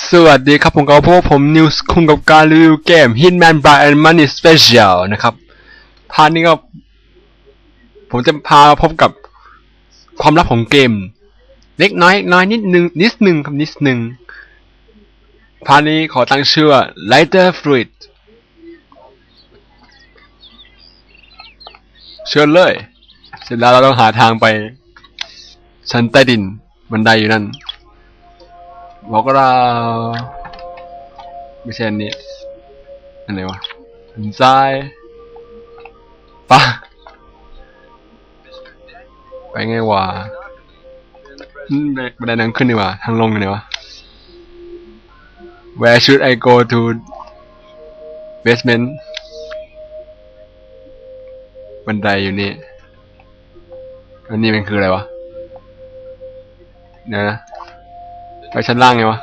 สวัสดีครับผมกับพวกผมนิวส์คุงกับการรีวิวเกม Hitman Blood and Money Special นะครับพาร์ทนี้ก็ ผมจะพามาพบกับความลับของเกม เล็กน้อยน้อยนิดนึงนิดนึงครับนิดนึงพาร์ทนี้ขอตั้งชื่อว่า Lighter Fluid เชิญเลย เสร็จแล้วเราต้องหาทางไปชั้นใต้ดินบันไดอยู่นั่น บอกเราไม่ใช่อันนี้อันไหนวะอันซ้ายปะไปไงวะอืมบันไดนั้นขึ้นดีกว่าทางลงอยู่ไหนวะ Where should I go to basement บันไดอยู่นี่อันนี้มันคืออะไรวะเดี๋ยวนะ ไปชั้นล่างไงวะ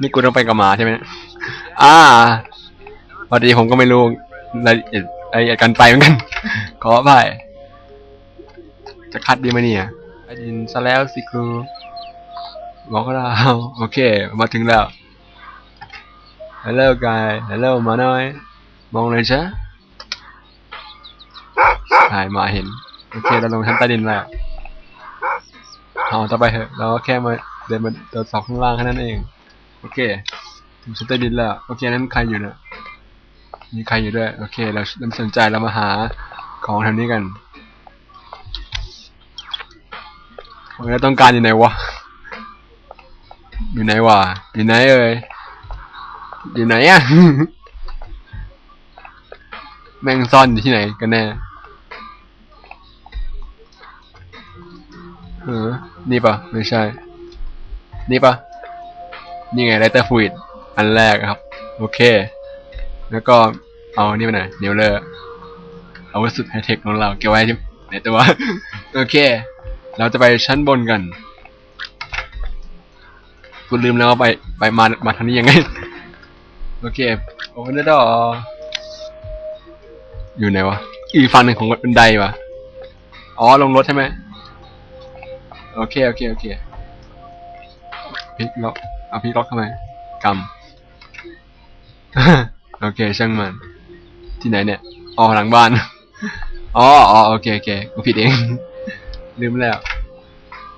นี่กูต้องไปกับหมาใช่ไหมเนี่ยอ่าพอดีผมก็ไม่รู้รายละเอียดรายละเอียดการไปเหมือนกัน ขออภัยจะคัดดีไหมเนี่ยไอ้ดินซะแล้วสิครูบอกเราโอเค มาถึงแล้ว Hello guy Hello หมาน้อย มองเลยจ้ะถ่ายมาเห็น โอเค เราลงชั้นใต้ดินแล้ว เอาต่อไปเถอะเราก็แค่มาเดินมาตรวจสอบข้างล่างแค่นั้นเอง โอเคถึงชั้นใต้ดินแล้ว โอเคนั้นใครอยู่เนี่ยมีใครอยู่ด้วย โอเค เราเราสนใจเรามาหาของแถวนี้กันของเราต้องการอยู่ไหนวะ อยู่ไหนวะ อยู่ไหนเอ่ย อยู่ไหนอะ แม่งซ่อนอยู่ที่ไหนกันแน่ เออ นี่ปะไม่ใช่ นี่ปะนี่ไงไลเตอร์ฟลูอิดอันแรกครับ โอเค แล้วก็เอานี่ไปไหนเนวเลอร์เอาว้สุดไฮเทคของเราเก็บไว้ที่ในตัว โอเค เราจะไปชั้นบนกันกูลืมแล้วไปไปมามาทางนี้ยังไง โอเคโอเ n นดออยู่ไหนวะ อีกฝั่งหนึ่งของบันไดวะอ๋อลงรถใช่ไหม โอเค โอเค โอเคพลิกล็อกเอาพลิกล็อกเข้าไปกำโอเค ช่างมัน ที่ไหนเนี่ยอ๋อหลังบ้านอ๋ออ๋อโอเค โอเค กูผิดเอง ลืมแล้ว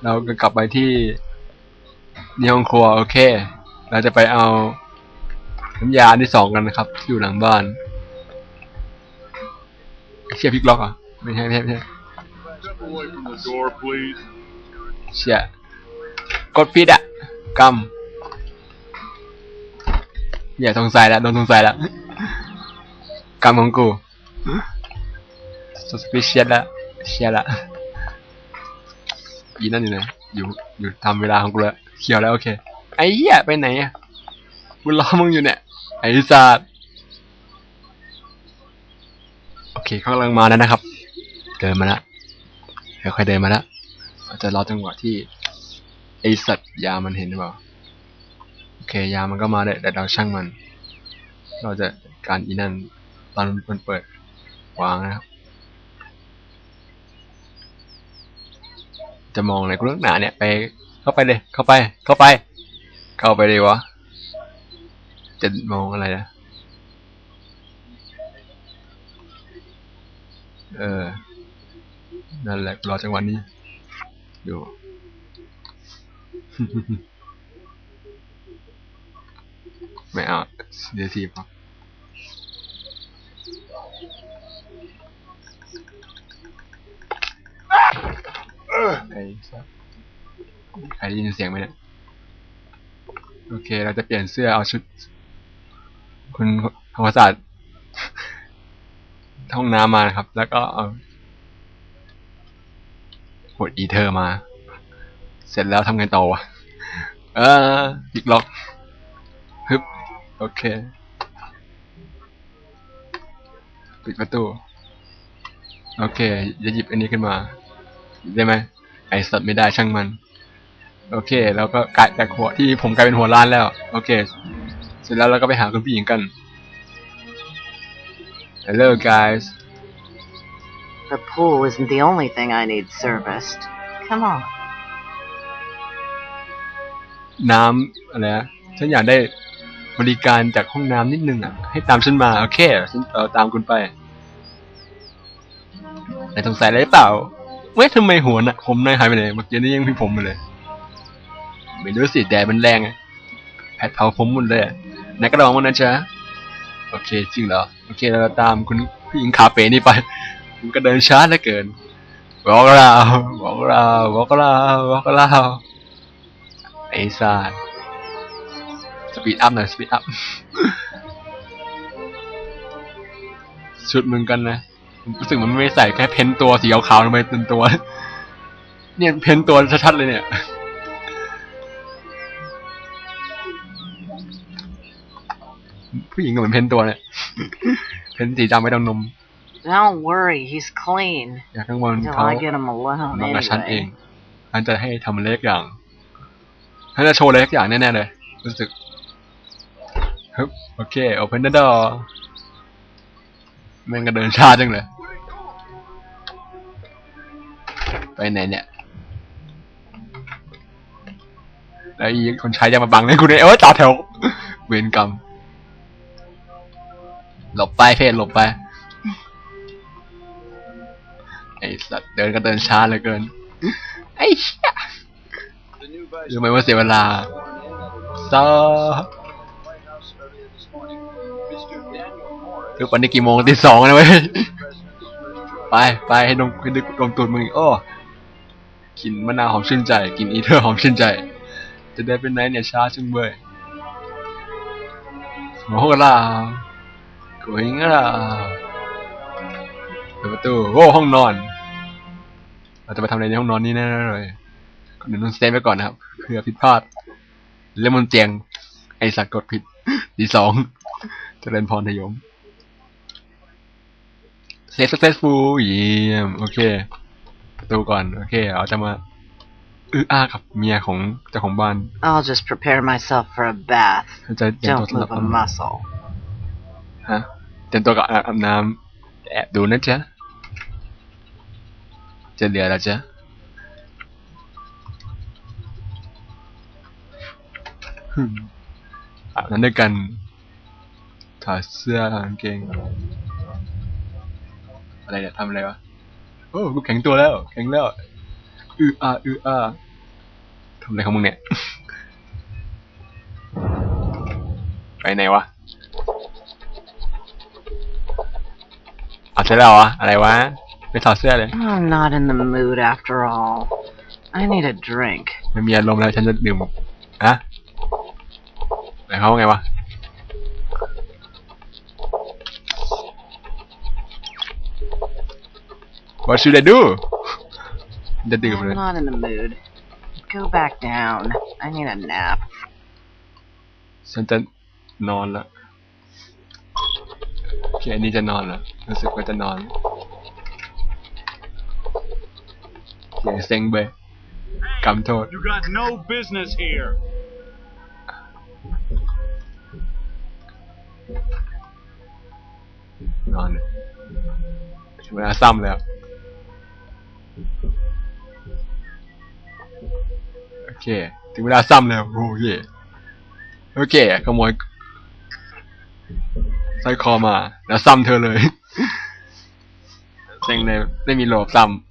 เราก็กลับไปที่นี่ห้องครัว โอเค เราจะไปเอาน้ำยาที่สองกันนะครับ ที่อยู่หลังบ้านเชี่ยพลิกล็อกอะไม่ใช่ไม่ใช่ไม่ใช่ เชี่ยกดผิดอะกำอย่าสงสัยแล้วโดนสงสัยแล้วกำของกู suspicious ล้วเชี่ยละอีนั่นอยู่ไหนอยู่อยู่ทำเวลาของกูแล้วเขียวแล้วโอเคไอ้เหี้ยไปไหนอะกูรอมึงอยู่เนี่ยไอ้สัตว์โอเคเขากำลังมาแล้วนะครับ เดินมาแล้วค่อยๆเดินมาแล้ว อาจจะรอจังหวะที่ไอสัตว์ยามันเห็นหรือเปล่าโอเคยามันก็มาได้แต่เราช่างมัน เราจะการอีนั่นตอนมันเปิดวางนะครับจะมองอะไรกูเรื่องหนาเนี่ยไปเข้าไปเลยเข้าไป เข้าไป เข้าไปเลยวะจะมองอะไรนะเออนั่นแหละรอจังหวะนี้ ดู ไม่เอาเดี๋ยวทีพอไอ้สัสใครได้ยินเสียงไหมเนี่ย โอเค เราจะเปลี่ยนเสื้อเอาชุด คุณธรรมศาสตร์ห้องน้ำมานะครับ แล้วก็เอา กดอีเทอร์มา เสร็จแล้วทำไงต่อวะเออปิกล็อกฮึบโอเค ปิดประตู โอเค จะหยิบอันนี้ขึ้นมา ได้ไหมไอสัตว์ไม่ได้ช่างมัน โอเค แล้วก็กลายจากหัวที่ผมกลายเป็นหัวล้านแล้ว โอเค เสร็จแล้วเราก็ไปหาคุณผู้หญิงกัน Hello guys The pool isn't the only thing I need serviced. Come on. น้ำอะไรนะฉันอยากได้บริการจากห้องน้ำนิดนึงอะ ให้ตามฉันมา โอเคฉันเออตามคุณไปนายสงสัยอะไรหรือเปล่า เว้ยทำไมหัวน่ะผมนายหายไปไหนเมื่อกี้นี่ยังมีผมอยู่เลย ไม่รู้สิแดดมันแรงไงแผดเผาผมหมดเลยอะนายก็ระวังมันนะจ๊ะ โอเค จริงเหรอ โอเคเราตามคุณผู้หญิงคาเฟ่นี่ไป คุณก็เดินช้าเหลือเกินบอกเราบอกเราบอกเราบอกเราไอ้สัสสปีดอัพหน่อยสปีดอัพชุดมึงกันนะผมรู้สึกมันไม่ใส่แค่เพ้นตัวสีขาวๆลงไปเต็มตัว เนี่ยเพ้นตัวชัดๆเลยเนี่ยผู้หญิงก็เหมือนเพ้นตัวเนี่ย เพ้นสีดำไว้ตรงนม Don't worry, he's clean. อยากข้างบน Till เขา I get him alone นอนกับฉันเอง anyway. ฉันจะให้ทำอะไรสักอย่างฉันจะโชว์อะไรสักอย่างแน่ๆเลย รู้สึกฮึบโอเค open the door แม่งก็เดินช้าจังเลย ไปไหนเนี่ย แล้วอีคนใช้จะมาบังเลยกูเนี่ยเอ้ยต่อแถว เวรกรรม หลบไปเพศหลบไป สัตว์เดินก็เดินช้าเหลือเกิน ไอ้เหี้ยรู้ไหมว่าเสียเวลาซอคือวันนี้กี่โมงตีสองนะเว้ย ไปไปให้ดมให้ดึกดมตูดมึงอีกโอ้กลินมะนาวหอมชื่นใจกลินอีเทอร์หอมชื่นใจ จะได้เป็นไนท์เนี่ยช้าจังเว้ยโอ้โหล่ะกูหิงล่ะเปิดประตูโอ้ห้องนอน เราจะไปทำอะไรในห้องนอนนี้แน่ๆเลยก่อนอื่นต้องเซฟไว้ก่อนนะครับเผื่อผิดพลาดเล่นบนเตียง ไอสัตว์กดผิดดีสองเจริญพรทยมเซฟ successful เยี่ยมโอเคประตูก่อน โอเคเราจะมาอื้ออ้ากับเมียของเจ้าของบ้าน I'll just prepare myself for a bath. เขาจะเตรียมตัว Don't สำหรับ move a อาบน้ muscle. ำฮะเตรียมตัวกับอาบน้ำแอบดูนะจ๊ะ จะเหลือแล้วจ๊ะฮึ่มอาบน้ำด้วยกันถอดเสื้อถอดกางเกง อะไรเนี่ยทำอะไรวะ โอ้กูแข็งตัวแล้ว แข็งแล้วอืออาอืออาทำอะไรของมึงเนี่ย ไปไหนวะเอาเสร็จแล้วเหรออะไรวะ ไปถอดเสื้อเลย I'm not in the mood after all. I need a drink. ไม่มีอารมณ์แล้วฉันจะดื่มอะไหนเขามว่าไงวะ What should I do จะดื่มเลย I'm not in the mood. Go back down. I need a nap. ฉันจะนอนละโอเคอันนี้จะนอนละรู้สึกว่าจะนอน โอเคเซ็งไปกำโทษ You got no business here. นอนเลยถึงเวลาซ้ำแล้วโอเค ถึงเวลาซ้ำแล้วโอ้เย่โอเคขโมยสร้อยคอมา แล้วซ้ำเธอเลยเซ็งเลยไม่มีโลบซ้ำ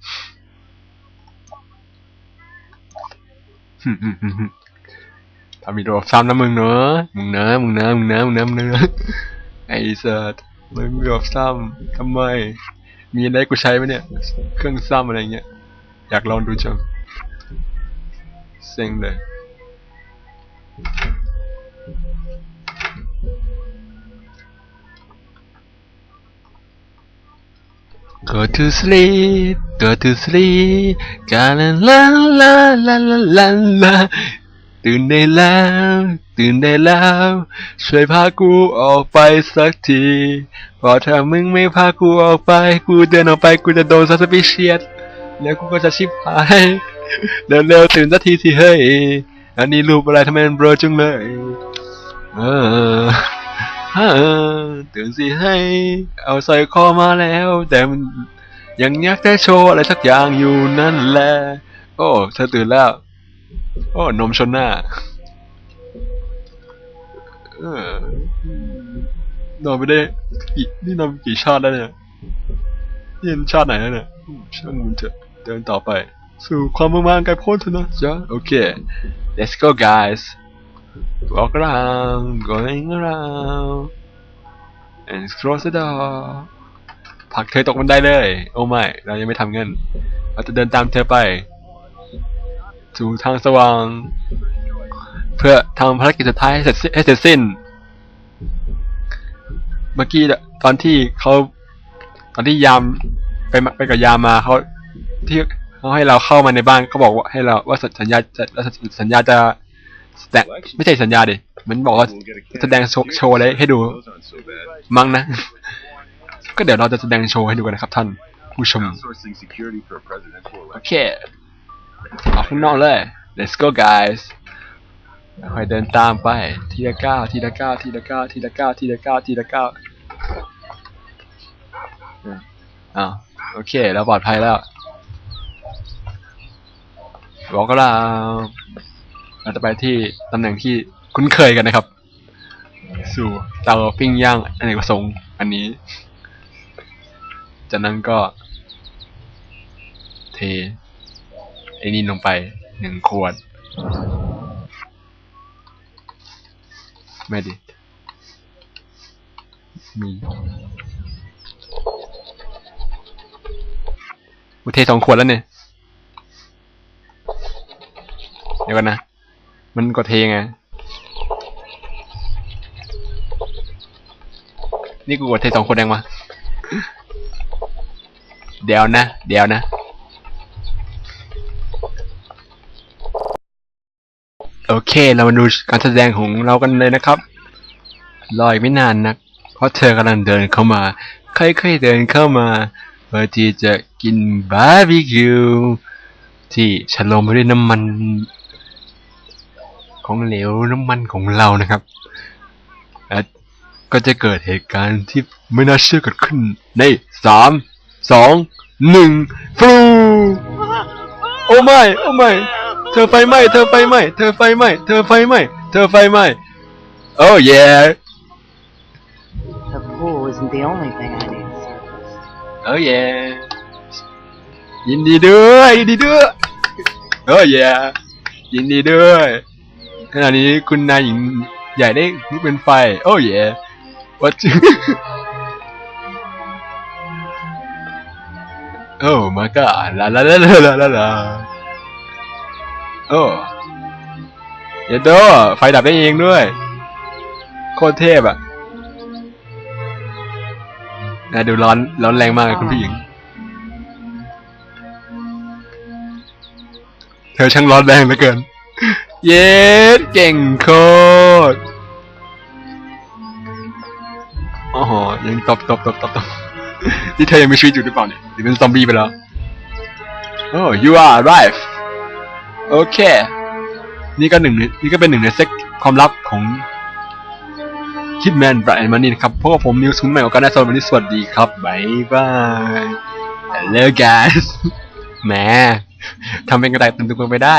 ถ้ามีโลบซ้ำนะมึงเนอะมึงเนอะมึงเนอะมึงเนอะมึงเนอะมึงเนอะไอ้สัตว์มึงมีแบบซ้ำทำไม มีอะไรกูใช้ไหมเนี่ย เครื่องซ้ำอะไรเงี้ย อยากลองดูจังเซ็งเลย Go to sleep, go to sleep, ga la la la la la la la ตื่นได้แล้ว ตื่นได้แล้ว ช่วยพากูออกไปสักทีเพราะถ้ามึงไม่พากูออกไป กูเดินออกไปกูจะโดนซัสปิเชียตแล้วกูก็จะชิบหายเร็วๆตื่นสักทีสิเฮ้ย อันนี้รูปอะไรทำไมมันเบลอจังเลย เออ เออตื่นสิให้ เอาใส่คอมาแล้ว แต่มันยังอยากได้โชว์อะไรสักอย่างอยู่นั่นแหละ โอ้เธอตื่นแล้ว โอ้นมชนหน้าเออนอนไปได้กี่นี่นอนกี่ชาติแล้วเนี่ยนี่เป็นชาติไหนแล้วเนี่ยช่างมันเถอะเดินต่อไป สู่ความมืองมานไกลโพ้นเถอะนะจ๊ะโอเค let's go guys walk around going around and close the door ผลักเธอตกบันไดเลย โอ้ไม่ เรายังไม่ทำเงิน เราจะเดินตามเธอไปสู่ทางสว่าง เพื่อทำภารกิจสุดท้ายให้เสร็จสิ้นให้เสร็จสิ้น เมื่อกี้ตอนที่เขาตอนที่ยามไปไปกับยามมาเขาที่เขาให้เราเข้ามาในบ้านเขาบอกว่าให้เราว่าสัญญาจะสัญญาจะ แสดงไม่ใช่สัญญาดิเหมันบอกว่าแสดงโชว์โชว์อะไรให้ดู มั้งนะ ก็เดี๋ยวเราจะแสดงโชว์ให้ดูกันนะครับท่านผู้ชม Outsourcing security for a presidential โอ election. เคออกข้างนอกเลย let's go guys ค่อยเดินตามไป ทีละก้าวทีละก้าวทีละก้าวทีละก้าวทีละก้าวทีละก้าวอืมอ้าวโอเคเราปลอดภัยแล้วบอกก็เรา เราจะไปที่ตำแหน่งที่คุ้นเคยกันนะครับ สู่เตาปิ้งย่างอเนกประสงค์อันนี้ จากนั้นก็ เทไอ้นี่ลงไปหนึ่งขวด ไม่ดิมีกูเทสองขวดแล้วเนี่ย เดี๋ยวกันนะ มันกดเทงไง นี่กูกดเทสองขวดงวะเดี๋ยวนะ เดี๋ยวนะ โอเค เรามาดูการแสดงของเรากันเลยนะครับ รออีกไม่นานนักเพราะเธอกำลังเดินเข้ามา ค่อยๆเดินเข้ามาเพื่อที่จะกินบาร์บีคิวที่ฉลองไปด้วยน้ำมัน ของเหลวน้ำมันของเรานะครับและก็จะเกิดเหตุการณ์ที่ไม่น่าเชื่อเกิดขึ้นในสามสองหนึ่งฟลูโอ้ไม่โอ้ไม่เธอไฟไหม้เธอไฟไหม้เธอไฟไหม้เธอไฟไหม้เธอไฟไหม้โอ้เย่ The pool isn't the only thing I need to service. โอ้เย่ยินดีด้วยยินดีด้วยโอ้เย่ยินดีด้วย ขณะนี้คุณนายหญิงใหญ่ได้ลุกเป็นไฟ โอ้เย่วัดโอ้มาก็ลาลาลาลาลาลาลาโอ้เยดโดไฟดับได้เองด้วย โคตรเทพอะนายดูร้อนร้อนแรงมากเลยคุณผู้หญิง เธอช่างร้อนแรงเหลือเกิน เย็ดเก่งโคตรอ๋อยังตบตบตบตบตบนี่เธอยังมีชีวิตอยู่หรือเปล่าเนี่ยหรือเป็นซอมบี้ไปแล้วโอ้ you are alive โอเค นี่ก็หนึ่งนนี่ก็เป็นหนึ่งในเซ็กความลับของคิดแมนไบรอันมานี่นะครับพวกบผมนิวส์คุณใหม่ของการได้สวัสดีสวัสดีครับบายบาย hello guys แหมทำเป็นกระต่ายตื่นตัวไปได้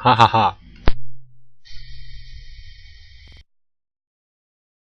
哈哈哈。